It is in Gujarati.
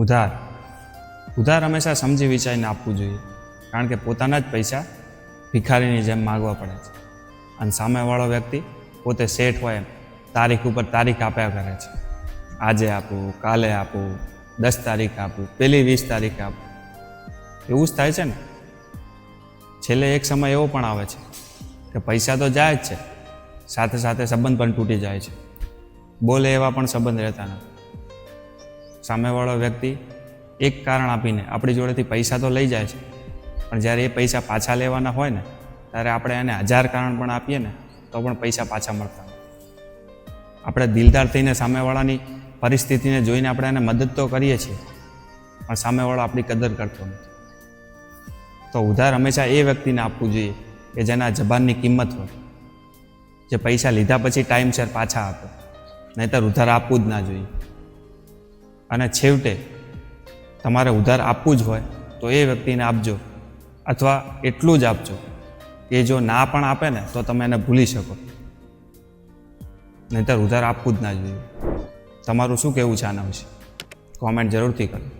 ઉધાર. ઉધાર હંમેશા સમજી વિચારીને આપવું જોઈએ, કારણ કે પોતાના જ પૈસા ભિખારીની જેમ માગવા પડે છે. અને સામેવાળો વ્યક્તિ પોતે શેઠ હોય એમ, તારીખ ઉપર તારીખ આપ્યા કરે છે. આજે આપું, કાલે આપું, દસ તારીખ આપું, પેલી વીસ તારીખ આપું. એવું જ થાય છે ને? છેલ્લે એક સમય એવો પણ આવે છે કે પૈસા તો જાય જ છે, સાથે સાથે સંબંધ પણ તૂટી જાય છે. બોલે એવા પણ સંબંધ રહેતા નથી. સામેવાળો વ્યક્તિ એક કારણ આપીને આપણી જોડેથી પૈસા તો લઈ જાય છે, પણ જ્યારે એ પૈસા પાછા લેવાના હોય ને, ત્યારે આપણે એને હજાર કારણ પણ આપીએ ને, તો પણ પૈસા પાછા મળતા આપણે દિલદાર થઈને સામેવાળાની પરિસ્થિતિને જોઈને આપણે એને મદદ તો કરીએ છીએ, પણ સામેવાળો આપણી કદર કરતો નથી. તો ઉધાર હંમેશા એ વ્યક્તિને આપવું જોઈએ કે જેના જબાનની કિંમત હોય, જે પૈસા લીધા પછી ટાઈમસર પાછા આપે, નહીંતર ઉધાર આપવું જ ના જોઈએ. અને છેવટે તમારે ઉધાર આપવું જ હોય તો એ વ્યક્તિને આપજો અથવા એટલું જ આપજો કે જો ના પણ આપે ને તો તમે એને ભૂલી શકો. નહીંતર ઉધાર આપવું જ ના જોઈએ. તમારું શું કહેવું છે આના વિશે? કોમેન્ટ જરૂરથી કરો.